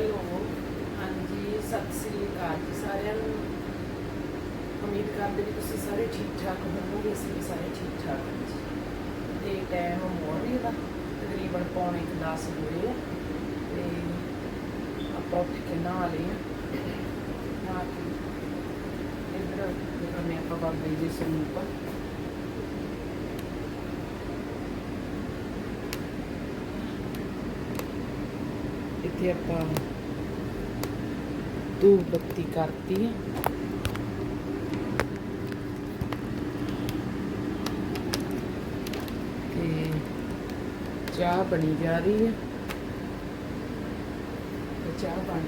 Hello ਹਾਂਜੀ ਸਤਿ ਸ੍ਰੀ ਅਕਾਲ ਜੀ ਸਾਰਿਆਂ ਨੂੰ ਉਮੀਦ ਕਰਦੇ ਵੀ ਤੁਸੀਂ ਸਾਰੇ ਠੀਕ ਠਾਕ ਹੋਵੋਗੇ ਅਸੀਂ ਵੀ ਸਾਰੇ ਠੀਕ ਠਾਕ ਹਾਂ ਜੀ ਤੇ ਟਾਈਮ ਮੋਰਨਿੰਗ ਦਾ ਤਕਰੀਬਨ ਪੌਣੇ 10 ਹੋਏ ਆ ਤੇ ਆਪਾਂ ਉੱਠ ਕੇ ਨਹਾ ਲਏ ਆ ਨਹਾ ਕੇ ਇੱਧਰ ਦਿਖਾਉਂਦੇ ਆਪਾਂ ਬਾਬੇ ਜੀ ਸਰੂਪ ਇੱਥੇ ਆਪਾਂ ਧੂਪ ਬੱਤੀ ਕਰਤੀ ਆ ਤੇ ਚਾਹ ਬਣੀ ਜਾ ਰਹੀ ਹੈ। ਤੇ ਚਾਹ ਬਣ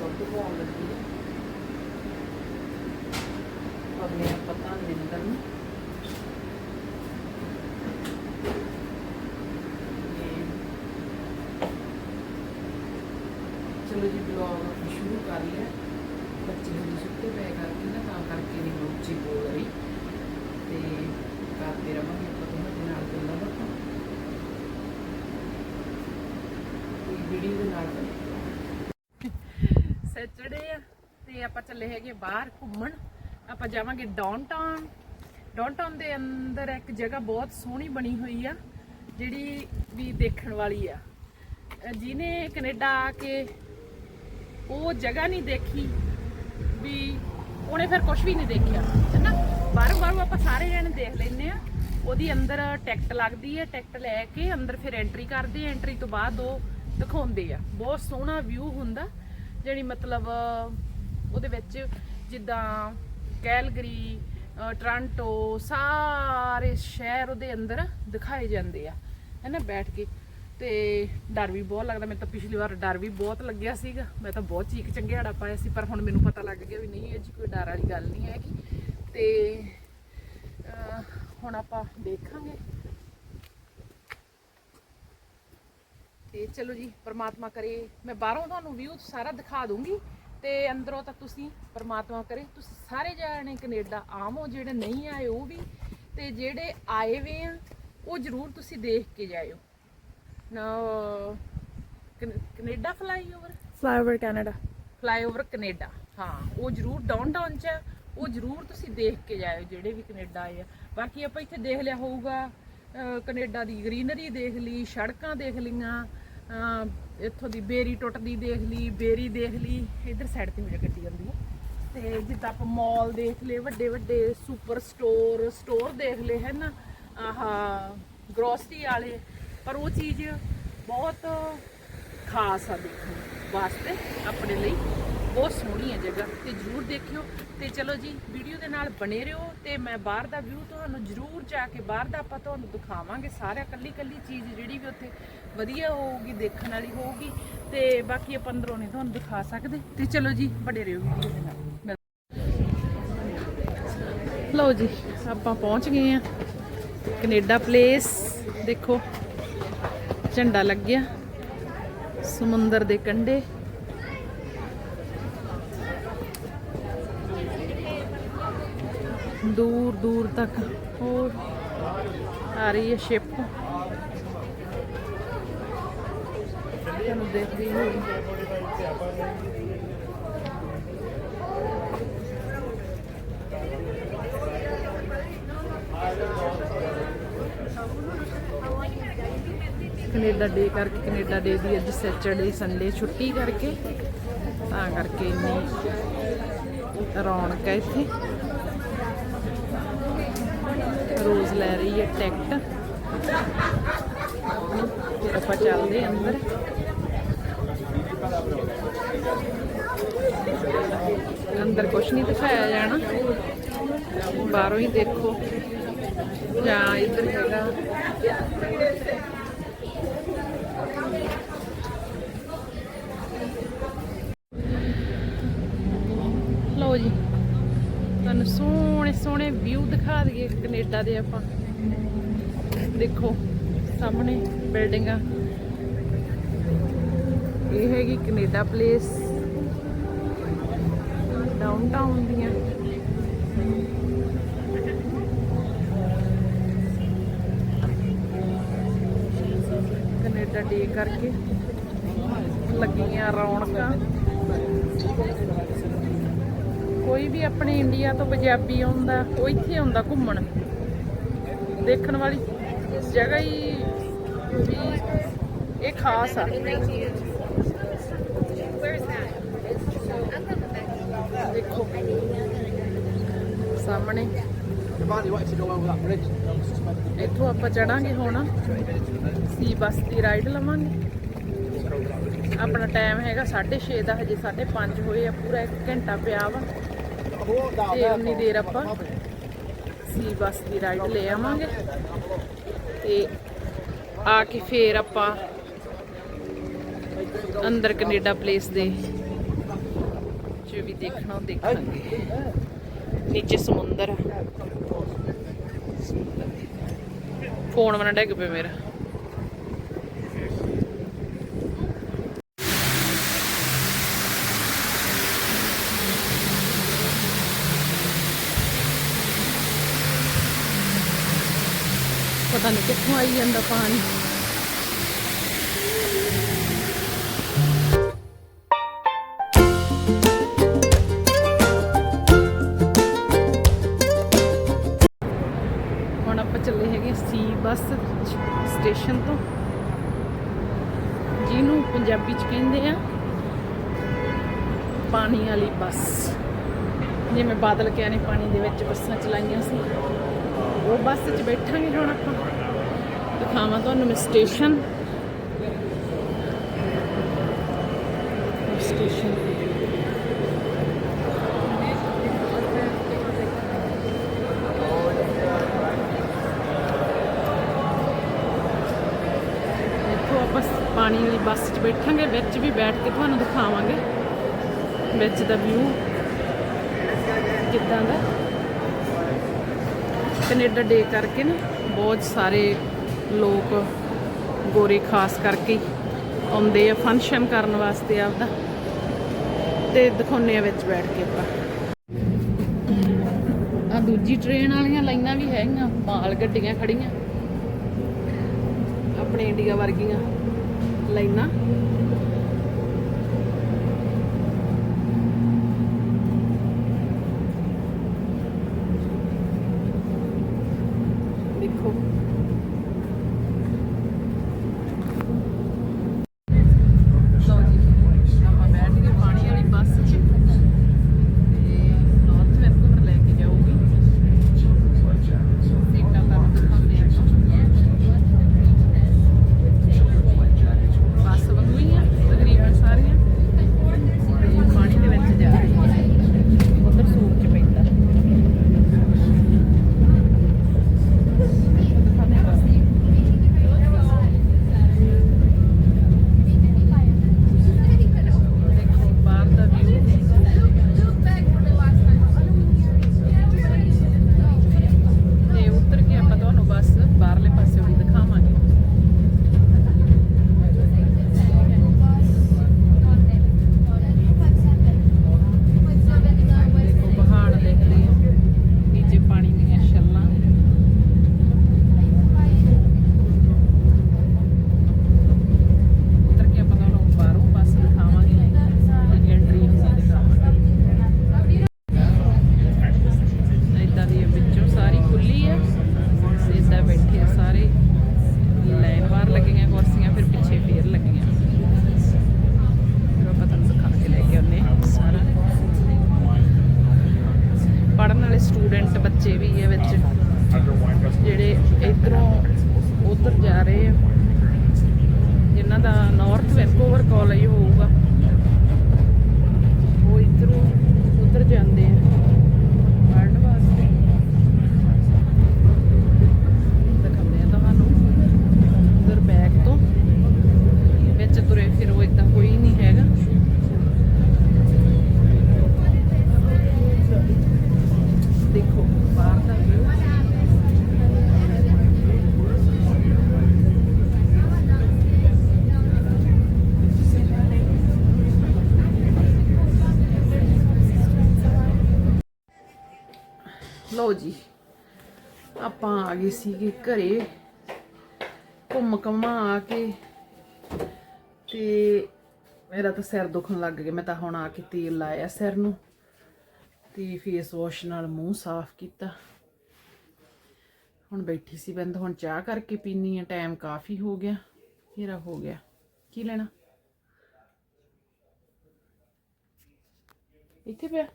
ਦੁੱਧ ਪਾਉਣ ਲੱਗੀ ਹੈ। ਅਗਲੇ ਪਤਾ ਨਿੰਦਰ ਨੂੰ ਤੇ ਚਲੋ ਜੀ ਬਲੌਗ ਸ਼ੁਰੂ ਕਰ ਲਿਆ ਬੱਚੇ ਨੂੰ ਸੁੱਤੇ ਪਏ ਕਰਕੇ ਨਾ ਤਾਂ ਕਰਕੇ ਨਹੀਂ ਉੱਚੀ ਬੋਲ ਰਹੀ। ਤੇ ਕਰਦੇ ਰਵਾਂਗੇ ਆਪਾਂ ਦੋਨਾਂ ਦੇ ਨਾਲ ਗੱਲਾਂ ਬਾਤਾਂ। ਕੋਈ ਵੀਡੀਓ ਦੇ ਨਾਲ ਸੈਚਰਡੇ ਆ ਤੇ ਆਪਾਂ ਚੱਲੇ ਹੈਗੇ ਬਾਹਰ ਘੁੰਮਣ। ਆਪਾਂ ਜਾਵਾਂਗੇ ਡਾਊਨਟਾਊਨ ਡਾਊਨਟਾਊਨ ਦੇ ਅੰਦਰ ਇੱਕ ਜਗ੍ਹਾ ਬਹੁਤ ਸੋਹਣੀ ਬਣੀ ਹੋਈ ਆ, ਜਿਹੜੀ ਵੀ ਦੇਖਣ ਵਾਲੀ ਆ। ਅਹ ਜਿਹਨੇ ਕੈਨੇਡਾ ਆ ਕੇ ਉਹ ਜਗ੍ਹਾ ਨਹੀਂ ਦੇਖੀ ਵੀ ਉਹਨੇ ਫਿਰ ਕੁਝ ਵੀ ਨਹੀਂ ਦੇਖਿਆ, ਹੈਨਾ? ਬਾਹਰੋਂ ਬਾਹਰੋਂ ਆਪਾਂ ਸਾਰੇ ਜਣੇ ਦੇਖ ਲੈਨੇ ਆ ਉਹਦੀ ਅੰਦਰ ਟਿਕਟ ਲੱਗਦੀ ਹੈ, ਟਿਕਟ ਲੈ ਕੇ ਅੰਦਰ ਫਿਰ ਐਂਟਰੀ ਕਰਦੇ ਆ ਐਂਟਰੀ ਤੋਂ ਬਾਅਦ ਉਹ ਦਿਖਾਉਂਦੇ ਆ। ਬਹੁਤ ਸੋਹਣਾ ਵਿਊ ਹੁੰਦਾ, ਜਿਹੜੀ ਮਤਲਬ ਉਹਦੇ ਵਿੱਚ ਜਿੱਦਾਂ ਕੈਲਗਰੀ, ਅਹ ਸਾਰੇ ਸ਼ਹਿਰ ਉਹਦੇ ਅੰਦਰ ਦਿਖਾਏ ਜਾਂਦੇ ਆ, ਹੈਨਾ? ਬੈਠ ਕੇ। ਤੇ ਡਰ ਵੀ ਬਹੁਤ ਲੱਗਦਾ, ਮੈਨੂੰ ਤਾਂ ਪਿਛਲੀ ਵਾਰ ਡਰ ਵੀ ਬਹੁਤ ਲੱਗਿਆ ਸੀਗਾ। ਮੈਂ ਤਾਂ ਬਹੁਤ ਚੀਕ ਚੰਗਿਆੜਾ ਪਾਇਆ ਸੀ, ਪਰ ਹੁਣ ਮੈਨੂੰ ਪਤਾ ਲੱਗ ਗਿਆ ਵੀ ਨਹੀਂ, ਇਹ 'ਚ ਕੋਈ ਡਰ ਵਾਲੀ ਗੱਲ ਨਹੀਂ ਹੈਗੀ। ਤੇ ਹੁਣ ਆਪਾਂ ਦੇਖਾਂਗੇ। ਤੇ ਚਲੋ ਜੀ, ਪਰਮਾਤਮਾ ਕਰੇ, ਮੈਂ ਬਾਹਰੋਂ ਤੁਹਾਨੂੰ ਵਿਊ ਸਾਰਾ ਦਿਖਾ ਦੂੰਗੀ। ਤੇ ਅੰਦਰੋਂ ਤਾਂ ਤੁਸੀਂ ਪਰਮਾਤਮਾ ਕਰੇ, ਤੁਸੀਂ ਸਾਰੇ ਜਾਣੇ ਕੈਨੇਡਾ ਹੋ ਜਿਹੜੇ ਨਹੀਂ ਆਏ ਉਹ ਵੀ। ਤੇ ਜਿਹੜੇ ਆਏ ਵੇ ਆ, ਉਹ ਜ਼ਰੂਰ ਤੁਸੀਂ ਦੇਖ ਕੇ ਜਾਇਓ। ਨਾ can- Canada flyover? Flyover Canada. Flyover Canada ਹਾਂ ਉਹ ਜ਼ਰੂਰ ਡਾਊਨਟਾਊਨ ਚ ਆ, ਉਹ ਜ਼ਰੂਰ ਤੁਸੀਂ ਦੇਖ ਕੇ ਜਾਇਓ ਜਿਹੜੇ ਵੀ ਕੈਨੇਡਾ ਆਏ ਆ। ਬਾਕੀ ਆਪਾਂ ਇੱਥੇ ਦੇਖ ਲਿਆ ਹੋਊਗਾ ਕੈਨੇਡਾ ਦੀ ਗ੍ਰੀਨਰੀ ਦੇਖ ਲਈ ਸੜਕਾਂ ਦੇਖ ਲਈਆਂ ਇੱਥੋਂ ਦੀ ਬੇਰੀ ਟੁੱਟਦੀ ਦੇਖ ਲਈ ਬੇਰੀ ਦੇਖ ਲਈ ਇਧਰ ਸਾਈਡ ਤੇ ਹੋ ਜਾ ਗੱਡੀ ਆਉਂਦੀ ਹੈ ਤੇ ਜਿੱਦਾਂ ਆਪਾਂ ਮਾਲ ਦੇਖ ਲਏ ਵੱਡੇ ਵੱਡੇ ਸੁਪਰ ਸਟੋਰ ਸਟੋਰ ਦੇਖ ਲਏ ਹੈ ਨਾ? ਆਹ ਗਰੋਸਰੀ ਵਾਲੇ ਪਰ ਉਹ ਚੀਜ਼ ਬਹੁਤ ਖਾਸ ਆ ਦੇਖਣ ਵਾਸਤੇ, ਆਪਣੇ ਲਈ। ਬਹੁਤ ਸੋਹਣੀ ਹੈ ਜਗ੍ਹਾ, ਤੇ ਜਰੂਰ ਦੇਖਿਓ। ਤੇ ਚਲੋ ਜੀ, ਵੀਡੀਓ ਦੇ ਨਾਲ ਬਣੇ ਰਹੋ ਤੇ ਮੈਂ ਬਾਹਰ ਦਾ ਵਿਊ ਤੁਹਾਨੂੰ ਜਰੂਰ ਜਾ ਕੇ ਬਾਹਰ ਦਾ ਆਪਾਂ ਤੁਹਾਨੂੰ ਦਿਖਾਵਾਂਗੇ ਸਾਰਾ ਕੱਲੀ ਕੱਲੀ ਚੀਜ਼ ਜਿਹੜੀ ਵੀ ਉੱਥੇ ਵਧੀਆ ਹੋਊਗੀ, ਦੇਖਣ ਵਾਲੀ ਹੋਊਗੀ। ਤੇ ਬਾਕੀ ਆਪਾਂ ਅੰਦਰੋਂ ਨਹੀਂ ਤੁਹਾਨੂੰ ਦਿਖਾ ਸਕਦੇ। ਤੇ ਚਲੋ ਜੀ, ਬਣੇ ਰਹੋ ਵੀਡੀਓ ਦੇ ਨਾਲ। ਲਓ ਜੀ, ਆਪਾਂ ਪਹੁੰਚ ਗਏ ਆ ਕੈਨੇਡਾ ਪਲੇਸ ਦੇਖੋ। ਝੰਡਾ ਲੱਗਿਆ ਸਮੁੰਦਰ ਦੇ ਕੰਢੇ ਦੂਰ ਦੂਰ ਤੱਕ ਹੋਰ ਆ ਰਹੀ ਹੈ ਸ਼ਿਪ ਤੁਹਾਨੂੰ ਦੇਖਦੀ ਹੋਈ ਕੈਨੇਡਾ ਡੇ ਕਰਕੇ ਕੈਨੇਡਾ ਡੇ ਦੀ ਅੱਜ ਸੈਚਰਡੇ, ਸੰਡੇ ਛੁੱਟੀ ਕਰਕੇ, ਤਾਂ ਕਰਕੇ ਇੰਨੀ ਰੌਣਕ ਹੈ ਇੱਥੇ। ਰੋਜ਼ ਲੈ ਰਹੀ ਹੈ ਟਿਕਟ। ਫਿਰ ਆਪਾਂ ਚੱਲਦੇ ਹਾਂ ਅੰਦਰ। ਅੰਦਰ ਕੁਛ ਨਹੀਂ ਦਿਖਾਇਆ ਜਾਣਾ। ਬਾਹਰੋਂ ਹੀ ਦੇਖੋ। ਜਾਂ ਇੱਧਰ ਹੈਗਾ ਲਓ ਜੀ ਤੁਹਾਨੂੰ ਸੋਹਣੇ ਸੋਹਣੇ ਵਿਊ ਦਿਖਾ ਦਈਏ ਕੈਨੇਡਾ ਦੇ ਆਪਾਂ। ਦੇਖੋ, ਸਾਹਮਣੇ ਬਿਲਡਿੰਗਾਂ। ਇਹ ਹੈਗੀ ਕੈਨੇਡਾ ਪਲੇਸ ਡਾਊਨਟਾਊਨ ਦੀਆਂ। ਕੈਨੇਡਾ ਡੇ ਕਰਕੇ ਲੱਗੀਆਂ ਰੌਣਕਾਂ। ਕੋਈ ਵੀ ਆਪਣੇ ਇੰਡੀਆ ਤੋਂ ਪੰਜਾਬੀ ਆਉਂਦਾ, ਉਹ ਇੱਥੇ ਆਉਂਦਾ ਘੁੰਮਣ। ਦੇਖਣ ਵਾਲੀ ਜਗ੍ਹਾ ਹੀ ਵੀ ਇਹ ਖਾਸ ਆ। ਦੇਖੋ। ਸਾਹਮਣੇ। ਇੱਥੋਂ ਆਪਾਂ ਚੜਾਂਗੇ ਹੁਣ। ਸੀ ਬੱਸ ਦੀ ਰਾਈਡ ਲਵਾਂਗੇ। ਆਪਣਾ ਟਾਈਮ ਹੈਗਾ 6:30 ਦਾ, ਹਜੇ 5:30 ਹੋਏ ਆ, ਪੂਰਾ 1 ਘੰਟਾ ਪਿਆ ਵਾ। ਤੇ ਉਨੀ ਦੇਰ ਆਪਾਂ ਸੀ ਬੱਸ ਦੀ ਰਾਈਡ ਲੈ ਆਵਾਂਗੇ। ਤੇ ਆ ਕੇ ਫੇਰ ਆਪਾਂ ਅੰਦਰ ਕੈਨੇਡਾ ਪਲੇਸ ਦੇ ਜੋ ਵੀ ਦੇਖਣਾ, ਉਹ ਦੇਖਾਂਗੇ। ਨੀਚੇ ਸਮੁੰਦਰ। ਫੋਨ ਮਨਾ ਡਿੱਗ ਪਿਆ ਮੇਰਾ। ਪਤਾ ਨਹੀਂ ਕਿੱਥੋਂ ਆਈ ਜਾਂਦਾ ਪਾਣੀ। ਹੁਣ ਆਪਾਂ ਚੱਲੇ ਹੈਗੇ ਸੀ ਬੱਸ ਸਟੇਸ਼ਨ ਤੋਂ। ਜਿਹਨੂੰ ਪੰਜਾਬੀ ਚ ਕਹਿੰਦੇ ਆ ਪਾਣੀ ਵਾਲੀ ਬੱਸ। ਜਿਵੇਂ ਬਾਦਲ ਕਿਆ ਨੇ ਪਾਣੀ ਦੇ ਵਿੱਚ ਬੱਸਾਂ ਚਲਾਈਆਂ ਸੀ। ਉਹ ਬੱਸ 'ਚ ਬੈਠਾਂਗੇ ਹੁਣ ਆਪਾਂ। ਦਿਖਾਵਾਂ ਤੁਹਾਨੂੰ ਮੈਂ ਸਟੇਸ਼ਨ ਸਟੇਸ਼ਨ ਇੱਥੋਂ ਆਪਾਂ ਪਾਣੀ ਵਾਲੀ ਬੱਸ 'ਚ ਬੈਠਾਂਗੇ, ਵਿੱਚ ਵੀ ਬੈਠ ਕੇ ਤੁਹਾਨੂੰ ਦਿਖਾਵਾਂਗੇ। ਵਿੱਚ ਦਾ ਵਿਊ ਕਿੱਦਾਂ ਦਾ। ਕੈਨੇਡਾ ਡੇ ਕਰਕੇ ਨਾ ਬਹੁਤ ਸਾਰੇ ਲੋਕ ਗੋਰੇ ਖਾਸ ਕਰਕੇ ਆਉਂਦੇ ਆ ਫੰਕਸ਼ਨ ਕਰਨ ਵਾਸਤੇ ਆਪਦਾ। ਤੇ ਦਿਖਾਉਂਦੇ ਆ ਵਿੱਚ ਬੈਠ ਕੇ ਆਪਾਂ। ਆ ਦੂਜੀ ਟ੍ਰੇਨ ਵਾਲੀਆਂ ਲਾਈਨਾਂ ਵੀ ਹੈਗੀਆਂ ਮਾਲ ਗੱਡੀਆਂ ਖੜੀਆਂ। ਆਪਣੇ ਇੰਡੀਆ ਵਰਗੀਆਂ ਲਾਈਨਾਂ। da North Vancouver College ਆ ਗਏ ਸੀਗੇ ਘਰੇ। ਘੁੰਮ ਕਮਾ ਆ ਕੇ ਤੇ ਮੇਰਾ ਤਾਂ ਸਿਰ ਦੁਖਣ ਲੱਗ ਗਿਆ। ਮੈਂ ਤਾਂ ਹੁਣ ਆ ਕੇ ਤੇਲ ਲਾਇਆ ਸਿਰ ਨੂੰ ਤੇ ਫੇਸ ਵਾਸ਼ ਨਾਲ ਮੂੰਹ ਸਾਫ਼ ਕੀਤਾ। ਹੁਣ ਬੈਠੀ ਸੀ ਬੰਦ। ਹੁਣ ਚਾਹ ਕਰਕੇ ਪੀਨੀ ਆ। ਟਾਈਮ ਕਾਫੀ ਹੋ ਗਿਆ। ਹਨੇਰਾ ਹੋ ਗਿਆ। ਕੀ ਲੈਣਾ? ਇੱਥੇ ਪਿਆ।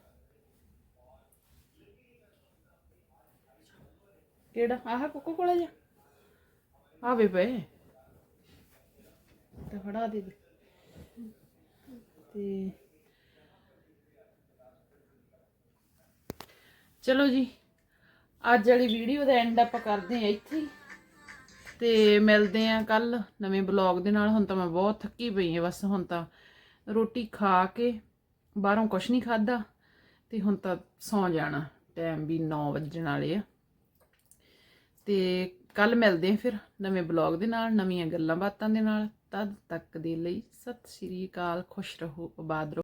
ਕਿਹੜਾ? ਆਹ ਕੋਕੋ ਕੋਲਾ ਜਾ ਆਵੇ ਪਏ। ਤੇ ਫੜਾ ਦੇ ਤੇ ਚਲੋ ਜੀ ਅੱਜ ਵਾਲੀ ਵੀਡੀਓ ਦਾ ਐਂਡ ਆਪਾਂ ਕਰਦੇ ਆ ਇੱਥੇ ਹੀ। ਤੇ ਮਿਲਦੇ ਆ ਕੱਲ ਨਵੇਂ ਬਲੌਗ ਦੇ ਨਾਲ। ਹੁਣ ਤਾਂ ਮੈਂ ਬਹੁਤ ਥੱਕੀ ਪਈ ਆ ਬਸ ਹੁਣ ਤਾਂ ਰੋਟੀ ਖਾ ਕੇ ਬਾਹਰੋਂ ਕੁਛ ਨਹੀਂ ਖਾਦਾ ਤੇ ਹੁਣ ਤਾਂ ਸੌਂ ਜਾਣਾ। ਟਾਈਮ ਵੀ 9 ਵੱਜਣ ਵਾਲੇ ਆ। ਤੇ ਕੱਲ ਮਿਲਦੇ ਆ ਫਿਰ ਨਵੇਂ ਬਲੌਗ ਦੇ ਨਾਲ, ਨਵੀਆਂ ਗੱਲਾਂ ਬਾਤਾਂ ਦੇ ਨਾਲ। ਤਦ ਤੱਕ ਦੇ ਲਈ ਸਤਿ ਸ਼੍ਰੀ ਅਕਾਲ, ਖੁਸ਼ ਰਹੋ, ਆਬਾਦ ਰਹੋ।